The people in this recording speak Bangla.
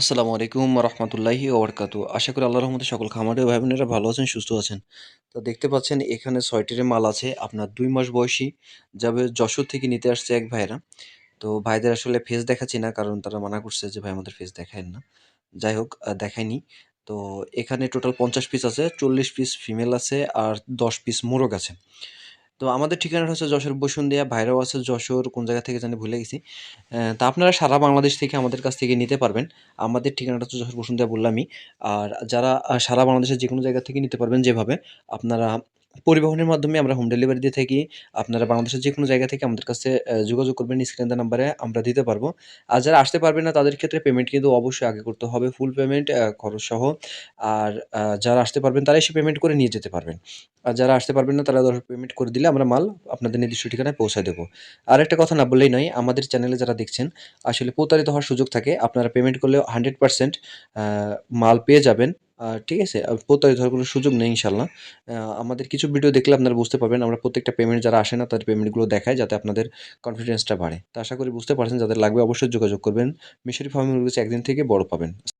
আসসালামু আলাইকুম রহমতুল্লাহি ওবরকাতু। আশা করি আল্লাহ রহমতে সকল খামারে ভাই বোনেরা ভালো আছেন, সুস্থ আছেন। তো দেখতে পাচ্ছেন এখানে ছয়টির মাল আছে, আপনার দুই মাস বয়সী যাবে যশোর থেকে নিতে আসছে এক ভাইরা। তো ভাইদের আসলে ফেস দেখাচ্ছি না, কারণ তারা মানা করছে যে ভাই আমাদের ফেস দেখায় না। যাই হোক দেখায়নি। তো এখানে টোটাল পঞ্চাশ পিস আছে, চল্লিশ পিস ফিমেল আছে আর দশ পিস মোরগ আছে। তো আমাদের ঠিকানাটা হচ্ছে যশোর বসুন্ধিয়া ভাইরাও আছে যশোর, কোন জায়গা থেকে জানি ভুলে গেছি। তা আপনারা সারা বাংলাদেশ থেকে আমাদের কাছ থেকে নিতে পারবেন। আমাদের ঠিকানাটা হচ্ছে যশোর বসুন্ধিয়া বললামই। আর যারা সারা বাংলাদেশের যে কোনো জায়গা থেকে নিতে পারবেন যেভাবে, আপনারা পরিবহনের মাধ্যমে আমরা হোম ডেলিভারি দিয়ে থাকি। আপনারা বাংলাদেশের যে কোনো জায়গা থেকে আমাদের কাছে যোগাযোগ করবেন স্ক্রিন নাম্বারে আমরা দিতে পারব। আর যারা আসতে পারবেন না, তাদের ক্ষেত্রে পেমেন্ট কিন্তু অবশ্যই আগে করতে হবে ফুল পেমেন্ট খরচ সহ আর যারা আসতে পারবেন তারা এসে পেমেন্ট করে নিয়ে যেতে পারবেন। আর যারা আসতে পারবেন না, তারা ধরো পেমেন্ট করে দিলে আমরা মাল আপনাদের নির্দিষ্ট ঠিকানায় পৌঁছে দেবো। আর একটা কথা না বললেই নয়, আমাদের চ্যানেলে যারা দেখছেন, আসলে প্রতারিত হওয়ার সুযোগ থাকে। আপনারা পেমেন্ট করলে হান্ড্রেড পার্সেন্ট মাল পেয়ে যাবেন। ঠিক আছে? প্রতারিত হওয়ার কোনো সুযোগ নেই ইনশাল্লাহ আমাদের কিছু ভিডিও দেখলে আপনারা বুঝতে পারবেন। আমরা প্রত্যেকটা পেমেন্ট যারা আসে না, তাদের পেমেন্টগুলো দেখায় যাতে আপনাদের কনফিডেন্সটা বাড়ে। তো আশা করি বুঝতে পারছেন। যাদের লাগবে অবশ্যই যোগাযোগ করবেন। মিশরি ফার্মিং একদিন থেকে বড় পাবেন।